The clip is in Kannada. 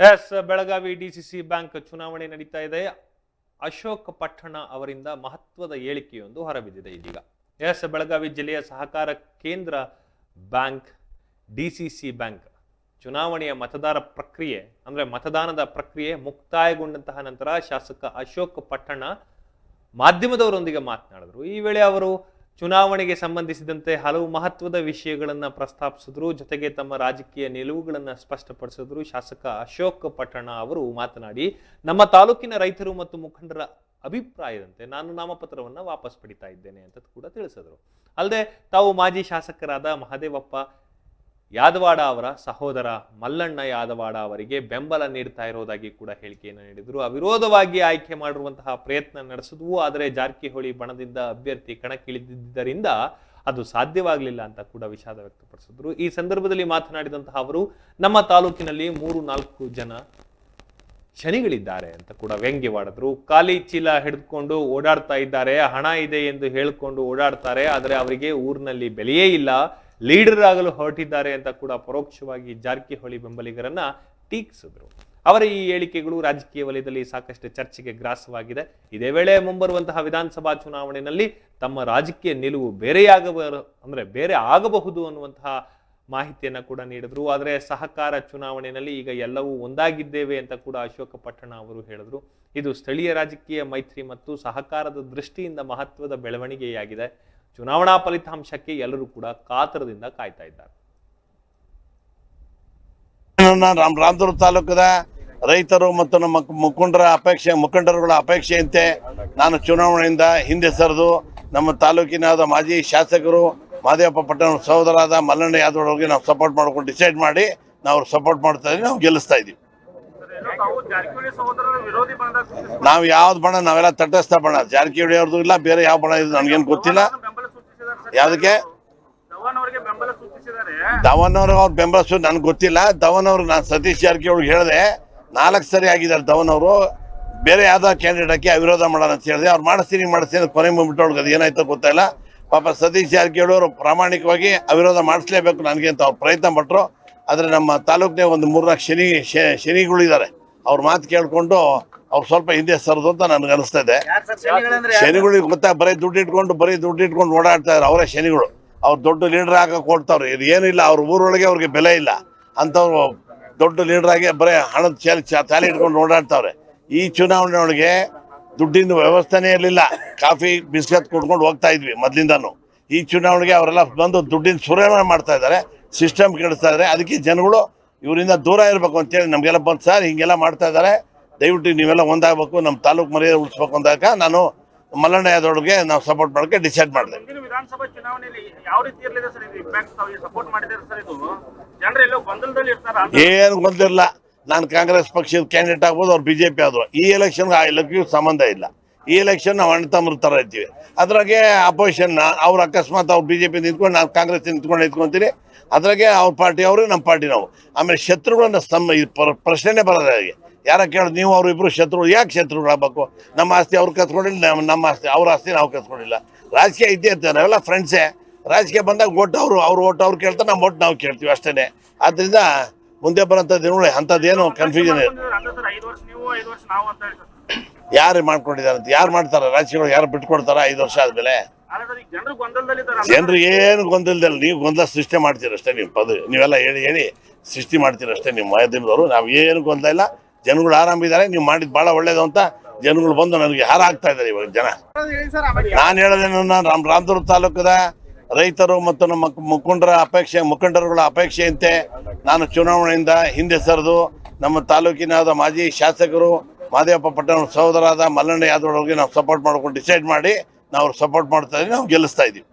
ಎಸ್, ಬೆಳಗಾವಿ ಡಿಸಿಸಿ ಬ್ಯಾಂಕ್ ಚುನಾವಣೆ ನಡೀತಾ ಇದೆ. ಅಶೋಕ್ ಪಟ್ಟಣ ಅವರಿಂದ ಮಹತ್ವದ ಹೇಳಿಕೆಯೊಂದು ಹೊರಬಿದ್ದಿದೆ ಇದೀಗ. ಎಸ್, ಬೆಳಗಾವಿ ಜಿಲ್ಲೆಯ ಸಹಕಾರ ಕೇಂದ್ರ ಬ್ಯಾಂಕ್, ಡಿಸಿಸಿ ಬ್ಯಾಂಕ್ ಚುನಾವಣೆಯ ಮತದಾರ ಪ್ರಕ್ರಿಯೆ, ಅಂದ್ರೆ ಮತದಾನದ ಪ್ರಕ್ರಿಯೆ ಮುಕ್ತಾಯಗೊಂಡಂತಹ ನಂತರ ಶಾಸಕ ಅಶೋಕ್ ಪಟ್ಟಣ ಮಾಧ್ಯಮದವರೊಂದಿಗೆ ಮಾತನಾಡಿದರು. ಈ ವೇಳೆ ಅವರು ಚುನಾವಣೆಗೆ ಸಂಬಂಧಿಸಿದಂತೆ ಹಲವು ಮಹತ್ವದ ವಿಷಯಗಳನ್ನ ಪ್ರಸ್ತಾಪಿಸಿದ್ರು. ಜೊತೆಗೆ ತಮ್ಮ ರಾಜಕೀಯ ನಿಲುವುಗಳನ್ನ ಸ್ಪಷ್ಟಪಡಿಸಿದ್ರು. ಶಾಸಕ ಅಶೋಕ್ ಪಟ್ಟಣ ಅವರು ಮಾತನಾಡಿ, ನಮ್ಮ ತಾಲೂಕಿನ ರೈತರು ಮತ್ತು ಮುಖಂಡರ ಅಭಿಪ್ರಾಯದಂತೆ ನಾನು ನಾಮಪತ್ರವನ್ನ ವಾಪಸ್ ಪಡಿತಾ ಇದ್ದೇನೆ ಅಂತ ಕೂಡ ತಿಳಿಸಿದ್ರು. ಅಲ್ಲದೆ ತಾವು ಮಾಜಿ ಶಾಸಕರಾದ ಮಹದೇವಪ್ಪ ಯಾದವಾಡ ಅವರ ಸಹೋದರ ಮಲ್ಲಣ್ಣ ಯಾದವಾಡ ಅವರಿಗೆ ಬೆಂಬಲ ನೀಡ್ತಾ ಇರೋದಾಗಿ ಕೂಡ ಹೇಳಿಕೆಯನ್ನು ನೀಡಿದರು. ಅವಿರೋಧವಾಗಿ ಆಯ್ಕೆ ಮಾಡಿರುವಂತಹ ಪ್ರಯತ್ನ ನಡೆಸಿದ್ವು. ಆದರೆ ಜಾರಕಿಹೊಳಿ ಬಣದಿಂದ ಅಭ್ಯರ್ಥಿ ಕಣಕ್ಕಿಳಿದಿದ್ದರಿಂದ ಅದು ಸಾಧ್ಯವಾಗಲಿಲ್ಲ ಅಂತ ಕೂಡ ವಿಷಾದ ವ್ಯಕ್ತಪಡಿಸಿದ್ರು. ಈ ಸಂದರ್ಭದಲ್ಲಿ ಮಾತನಾಡಿದಂತಹ ಅವರು, ನಮ್ಮ ತಾಲೂಕಿನಲ್ಲಿ ಮೂರು ನಾಲ್ಕು ಜನ ಶನಿಗಳಿದ್ದಾರೆ ಅಂತ ಕೂಡ ವ್ಯಂಗ್ಯವಾಡಿದ್ರು ಖಾಲಿ ಚೀಲ ಹಿಡಿದುಕೊಂಡು ಓಡಾಡ್ತಾ ಇದ್ದಾರೆ. ಹಣ ಇದೆ ಎಂದು ಹೇಳಿಕೊಂಡು ಓಡಾಡ್ತಾರೆ. ಆದರೆ ಅವರಿಗೆ ಊರಿನಲ್ಲಿ ಬೆಲೆಯೇ ಇಲ್ಲ. ಲೀಡರ್ ಆಗಲು ಹೊರಟಿದ್ದಾರೆ ಅಂತ ಕೂಡ ಪರೋಕ್ಷವಾಗಿ ಜಾರಕಿಹೊಳಿ ಬೆಂಬಲಿಗರನ್ನ ಟೀಕಿಸಿದ್ರು. ಅವರ ಈ ಹೇಳಿಕೆಗಳು ರಾಜಕೀಯ ವಲಯದಲ್ಲಿ ಸಾಕಷ್ಟು ಚರ್ಚೆಗೆ ಗ್ರಾಸವಾಗಿದೆ. ಇದೇ ವೇಳೆ ಮುಂಬರುವಂತಹ ವಿಧಾನಸಭಾ ಚುನಾವಣೆಯಲ್ಲಿ ತಮ್ಮ ರಾಜಕೀಯ ನಿಲುವು ಬೇರೆಯಾಗಬ ಅಂದ್ರೆ ಬೇರೆ ಆಗಬಹುದು ಅನ್ನುವಂತಹ ಮಾಹಿತಿಯನ್ನು ಕೂಡ ನೀಡಿದ್ರು. ಆದರೆ ಸಹಕಾರ ಚುನಾವಣೆಯಲ್ಲಿ ಈಗ ಎಲ್ಲವೂ ಒಂದಾಗಿದ್ದೇವೆ ಅಂತ ಕೂಡ ಅಶೋಕ ಪಟ್ಟಣ ಅವರು ಹೇಳಿದ್ರು. ಇದು ಸ್ಥಳೀಯ ರಾಜಕೀಯ ಮೈತ್ರಿ ಮತ್ತು ಸಹಕಾರದ ದೃಷ್ಟಿಯಿಂದ ಮಹತ್ವದ ಬೆಳವಣಿಗೆಯಾಗಿದೆ. ಚುನಾವಣಾ ಫಲಿತಾಂಶಕ್ಕೆ ಎಲ್ಲರೂ ಕೂಡ ಕಾತರದಿಂದ ಕಾಯ್ತಾ ಇದ್ದಾರೆ. ರಾಮ್ ರಾಮದುರ್ಗ ತಾಲೂಕದ ರೈತರು ಮತ್ತು ನಮ್ಮ ಮುಖಂಡರ ಅಪೇಕ್ಷೆ, ಮುಖಂಡರುಗಳ ಅಪೇಕ್ಷೆಯಂತೆ ನಾನು ಚುನಾವಣೆಯಿಂದ ಹಿಂದೆ ಸರಿದು ನಮ್ಮ ತಾಲೂಕಿನಾದ ಮಾಜಿ ಶಾಸಕರು ಮಾದೇವಪ್ಪ ಪಟ್ಟಣ ಸಹೋದರಾದ ಮಲ್ಲಣ್ಣ ಯಾದವ್ ಅವ್ರಿಗೆ ನಾವು ಸಪೋರ್ಟ್ ಮಾಡ್ಕೊಂಡು ಡಿಸೈಡ್ ಮಾಡಿ ನಾವು ಸಪೋರ್ಟ್ ಮಾಡ್ತಾ ಇದ್ದೀವಿ, ನಾವು ಗೆಲ್ಲಿಸ್ತಾ ಇದೀವಿ ನಾವು ಯಾವ್ದು ಬಣ್ಣ, ನಾವೆಲ್ಲ ತಟಸ್ಥ ಬಣ್ಣ. ಜಾರಕಿಹೊಳಿ ಅವ್ರದ್ದು ಇಲ್ಲ, ಬೇರೆ ಯಾವ ಬಣ ಇದು, ನನಗೇನು ಗೊತ್ತಿಲ್ಲ. ಯಾವ್ದಕ್ಕೆ? ಧವನ್ ಅವರಿಗೆ ಬೆಂಬಲ ಅವ್ರ ಬೆಂಬಲಿಸೋದು ನನಗೆ ಗೊತ್ತಿಲ್ಲ. ಧವನ್ ಅವ್ರು ನಾನು ಸತೀಶ್ ಜಾರಕಿಹೊಳಿ ಹೇಳಿದೆ ನಾಲ್ಕು ಸರಿ ಆಗಿದ್ದಾರೆ ಧವನ್ ಅವರು ಬೇರೆ ಯಾವ್ದೋ ಕ್ಯಾಂಡಿಡೇಟ್ಗೆ ಅವಿರೋಧ ಮಾಡೋಣ ಅಂತ ಹೇಳಿದೆ. ಅವ್ರು ಮಾಡಿಸ್ತೀನಿ ಮಾಡಿಸ್ತೀನಿ ಅಂತ ಕೊನೆ ಮುಗಿಬಿಟ್ಟೊಳಗೆ ಅದು ಏನಾಯ್ತೋ ಗೊತ್ತಾಯಿಲ್ಲ ಪಾಪ ಸತೀಶ್ ಜಾರಕಿಹೊಳಿ ಅವರು ಪ್ರಾಮಾಣಿಕವಾಗಿ ಅವಿರೋಧ ಮಾಡಿಸ್ಲೇಬೇಕು ನನಗೆ ಅಂತ ಅವ್ರು ಪ್ರಯತ್ನ ಪಟ್ಟರು ಆದರೆ ನಮ್ಮ ತಾಲೂಕಿನ ಒಂದು ಮೂರ್ನಾಲ್ಕು ಶನಿ ಶನಿಗಳಿದ್ದಾರೆ. ಅವ್ರ ಮಾತು ಕೇಳಿಕೊಂಡು ಅವ್ರು ಸ್ವಲ್ಪ ಹಿಂದೆ ಸರದು ಅಂತ ನನಗೆ ಅನಿಸ್ತಾ ಇದೆ ಶನಿಗಳಿಗೆ ಗೊತ್ತಾ ಬರೀ ದುಡ್ಡು ಇಟ್ಕೊಂಡು ಬರೀ ದುಡ್ಡು ಇಟ್ಕೊಂಡು ಓಡಾಡ್ತಾ ಇದ್ದಾರೆ ಅವರೇ ಶನಿಗಳು. ಅವ್ರು ದೊಡ್ಡ ಲೀಡರ್ ಆಗ ಕೊಡ್ತಾವ್ರೆ. ಇದು ಏನಿಲ್ಲ ಅವ್ರ ಊರೊಳಗೆ ಅವ್ರಿಗೆ ಬೆಲೆ ಇಲ್ಲ. ಅಂಥವ್ರು ದೊಡ್ಡ ಲೀಡರ್ ಆಗಿ ಬರೀ ಹಣದ ಚಾಲಿ ತಾಲಿ ಇಟ್ಕೊಂಡು ಓಡಾಡ್ತಾವ್ರೆ. ಈ ಚುನಾವಣೆ ಒಳಗೆ ದುಡ್ಡಿನ ವ್ಯವಸ್ಥೆನೇ ಇರಲಿಲ್ಲ. ಕಾಫಿ ಬಿಸ್ಕತ್ ಕೊಟ್ಕೊಂಡು ಹೋಗ್ತಾ ಇದ್ವಿ ಮೊದಲಿಂದನು. ಈ ಚುನಾವಣೆಗೆ ಅವರೆಲ್ಲ ಬಂದು ದುಡ್ಡಿನ ಸುರೇಣ ಮಾಡ್ತಾ ಇದ್ದಾರೆ ಸಿಸ್ಟಮ್ ಕೆಡಿಸ್ತಾ ಇದ್ದಾರೆ ಅದಕ್ಕೆ ಜನಗಳು ಇವರಿಂದ ದೂರ ಇರಬೇಕು ಅಂತೇಳಿ ನಮಗೆಲ್ಲ ಬಂದು ಸರ್ ಹಿಂಗೆಲ್ಲ ಮಾಡ್ತಾ ಇದ್ದಾರೆ ದಯವಿಟ್ಟು ನೀವೆಲ್ಲ ಒಂದಾಗಬೇಕು ನಮ್ಮ ತಾಲೂಕು ಮರ್ಯಾದೆ ಉಳಿಸ್ಬೇಕು ಅಂದಾಗ ನಾನು ಮಲ್ಲಣ್ಣ ಯಾದವ್ರಿಗೆ ನಾವು ಸಪೋರ್ಟ್ ಮಾಡೋಕ್ಕೆ ಡಿಸೈಡ್ ಮಾಡಿದೆ. ವಿಧಾನಸಭಾ ಚುನಾವಣೆಯಲ್ಲಿ ಯಾವ ರೀತಿ ಇರಲಿದೆ ಸರ್ ಇದು ಇಂಪ್ಯಾಕ್ಟ್ ತಾವು ಸಪೋರ್ಟ್ ಮಾಡಿದ್ದಾರೆ ಸರ್ ಇದು? ಗೊಂದಲದಲ್ಲಿ ಇರ್ತಾರೆ? ಏನು ಗೊಂದಿರಲ್ಲ ನಾನು ಕಾಂಗ್ರೆಸ್ ಪಕ್ಷದ ಕ್ಯಾಂಡಿಡೇಟ್ ಆಗ್ಬೋದು ಅವ್ರು ಬಿ ಜೆ ಪಿ ಆದ್ರು. ಈ ಎಲೆಕ್ಷನ್ ಆ ಎಲೆಕ್ಷನ್ ಸಂಬಂಧ ಇಲ್ಲ. ಈ ಎಲೆಕ್ಷನ್ ನಾವು ಅಣ್ಣ ತಮ್ಮರ ಥರ ಇದ್ದೀವಿ. ಅದ್ರಾಗೆ ಅಪೋಸಿಷನ್ ಅವ್ರು ಅಕಸ್ಮಾತ್ ಅವ್ರು ಬಿ ಜೆ ಪಿ ನಿಂತ್ಕೊಂಡು ನಾನು ಕಾಂಗ್ರೆಸ್ ನಿಂತ್ಕೊಂಡು ನಿಂತ್ಕೊಂತೀನಿ. ಅದ್ರಾಗೆ ಅವ್ರ ಪಾರ್ಟಿ ಅವರು ನಮ್ಮ ಪಾರ್ಟಿ ನಾವು. ಆಮೇಲೆ ಶತ್ರುಗಳನ್ನ ಸ್ತಂಭ ಈ ಪ್ರ- ಪ್ರಶ್ನೆನೇ ಬರೋದು ಹಾಗೆ. ಯಾರ ಕೇಳೋದು? ನೀವು ಅವ್ರು ಇಬ್ರು ಶತ್ರುಗಳು. ಯಾಕೆ ಶತ್ರುಗಳಾಗಬೇಕು ನಮ್ಮ ಆಸ್ತಿ ಅವ್ರು ಕತ್ಕೊಂಡಿಲ್ಲ, ನಮ್ಮ ಆಸ್ತಿ ಅವ್ರ ಆಸ್ತಿ ನಾವು ಕತ್ಕೊಂಡಿಲ್ಲ. ರಾಜಕೀಯ ಇದ್ದೇ ಇರ್ತೇವೆ ನಾವೆಲ್ಲ ಫ್ರೆಂಡ್ಸೇ ರಾಜಕೀಯ ಬಂದಾಗ ಓಟ್ ಅವರು, ಅವ್ರು ಓಟ್ ಅವ್ರು ಕೇಳ್ತಾರೆ, ನಮ್ಮ ಓಟ್ ನಾವು ಕೇಳ್ತೀವಿ ಅಷ್ಟೇ ಆದ್ರಿಂದ ಮುಂದೆ ಬರೋಂಥ ದಿನಗಳು ಅಂಥದ್ದೇನು ಕನ್ಫ್ಯೂಷನ್ ಯಾರು ಮಾಡ್ಕೊಂಡಿದ್ದಾರೆ ಅಂತ ಯಾರು ಮಾಡ್ತಾರೆ? ರಾಜಕೀಯಗಳು ಯಾರು ಬಿಟ್ಕೊಡ್ತಾರ ಐದು ವರ್ಷ ಆದ್ಮೇಲೆ? ಜನರು ಏನು ಗೊಂದಲದಲ್ಲಿ. ನೀವು ಗೊಂದಲ ಸೃಷ್ಟಿ ಮಾಡ್ತೀರಷ್ಟೇ ನೀವು ಪದ ನೀವೆಲ್ಲ ಹೇಳಿ ಹೇಳಿ ಸೃಷ್ಟಿ ಮಾಡ್ತೀರಷ್ಟೇ ನಿಮ್ಮ ಮಾಧ್ಯಮದವರು. ನಾವು ಏನು ಗೊಂದಲ ಇಲ್ಲ. ಜನಗಳು ಆರಾಮಿದ್ದಾರೆ ನೀವು ಮಾಡಿದ್ ಬಹಳ ಒಳ್ಳೇದು ಅಂತ ಜನಗಳು ಬಂದು ನನಗೆ ಹಾರ ಆಗ್ತಾ ಇದ್ದಾರೆ ಇವಾಗ ಜನ. ನಾನು ಹೇಳೋದೇನು ನಾನು ರಾಮ್, ರಾಮದುರ್ಗ ತಾಲೂಕದ ರೈತರು ಮತ್ತು ನಮ್ಮ ಮುಖಂಡರ ಅಪೇಕ್ಷೆ, ಮುಖಂಡರುಗಳ ಅಪೇಕ್ಷೆಯಂತೆ ನಾನು ಚುನಾವಣೆಯಿಂದ ಹಿಂದೆ ಸರಿದು ನಮ್ಮ ತಾಲೂಕಿನಾದ ಮಾಜಿ ಶಾಸಕರು ಮಾದೇವಪ್ಪ ಪಟ್ಟಣ ಸಹೋದರಾದ ಮಲ್ಲಣ್ಣ ಯಾದವ್ ಅವ್ರಿಗೆ ನಾವು ಸಪೋರ್ಟ್ ಮಾಡ್ಕೊಂಡು ಡಿಸೈಡ್ ಮಾಡಿ ನಾವು ಸಪೋರ್ಟ್ ಮಾಡ್ತಾ ಇದ್ದೀವಿ ನಾವು ಗೆಲ್ಲಿಸ್ತಾ ಇದ್ದೀವಿ